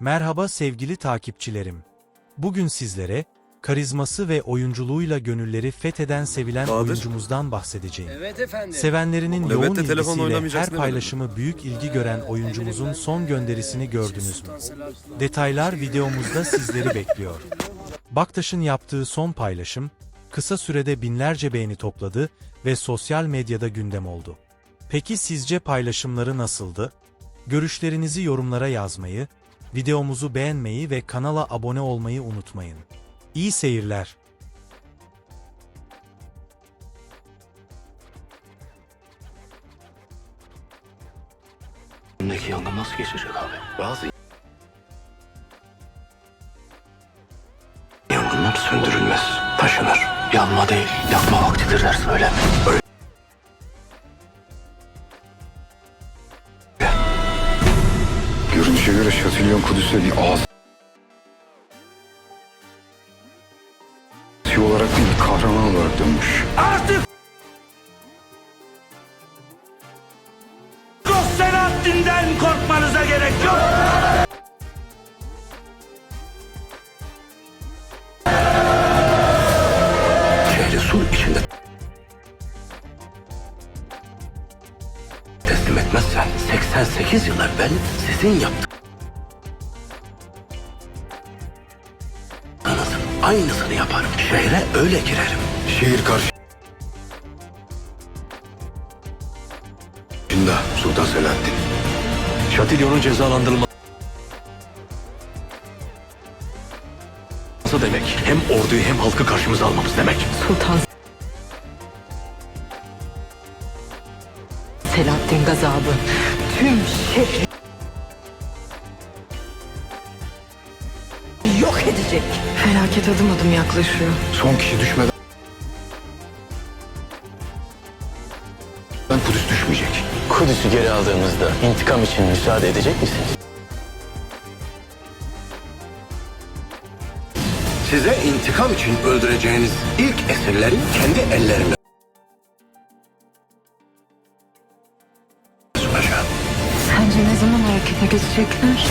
Merhaba sevgili takipçilerim. Bugün sizlere karizması ve oyunculuğuyla gönülleri fetheden sevilen Bahadır. oyuncumuzdan bahsedeceğim. Evet efendim. Sevenlerinin Nöbette yoğun telefon ilgisiyle her mi? paylaşımı büyük ilgi gören oyuncumuzun son gönderisini gördünüz mü? Detaylar videomuzda sizleri bekliyor. Baktaş'ın yaptığı son paylaşım, kısa sürede binlerce beğeni topladı ve sosyal medyada gündem oldu. Peki sizce paylaşımları nasıldı? Görüşlerinizi yorumlara yazmayı, videomuzu beğenmeyi ve kanala abone olmayı unutmayın. İyi seyirler. Önündeki yangın nasıl geçecek abi? Bazı yangınlar söndürülmez, taşınır. Yanma değil, yakma vaktidir der söyle. Öyle. Görünüşe göre Şatilyon Kudüs'e bir ağız olarak değil, kahraman olarak dönmüş. Selahattin'den korkmanıza gerek yok. Şehri sur içinde teslim etmezsen 88 yıl evvel sizin yaptığınızın aynısını yaparım. Şehre öyle girerim. Şehir karşı Sultan Selahattin. Şatilyon'un cezalandırılması demek. Hem orduyu hem halkı karşımıza almamız demek. Sultan Selahattin gazabı tüm şehri edecek. Felaket adım adım yaklaşıyor. Son kişi düşmeden Kudüs düşmeyecek. Kudüs'ü geri aldığımızda intikam için müsaade edecek misiniz? Size intikam için öldüreceğiniz ilk esirleri kendi ellerimle. Sence ne zaman harekete geçecekler?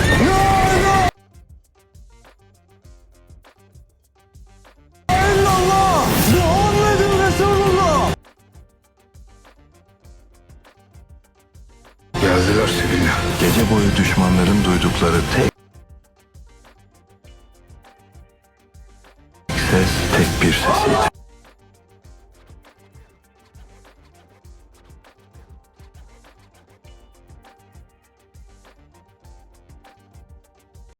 Geldiler Sevil'le. Gece boyu düşmanların duydukları tek ses tek bir sesiydi.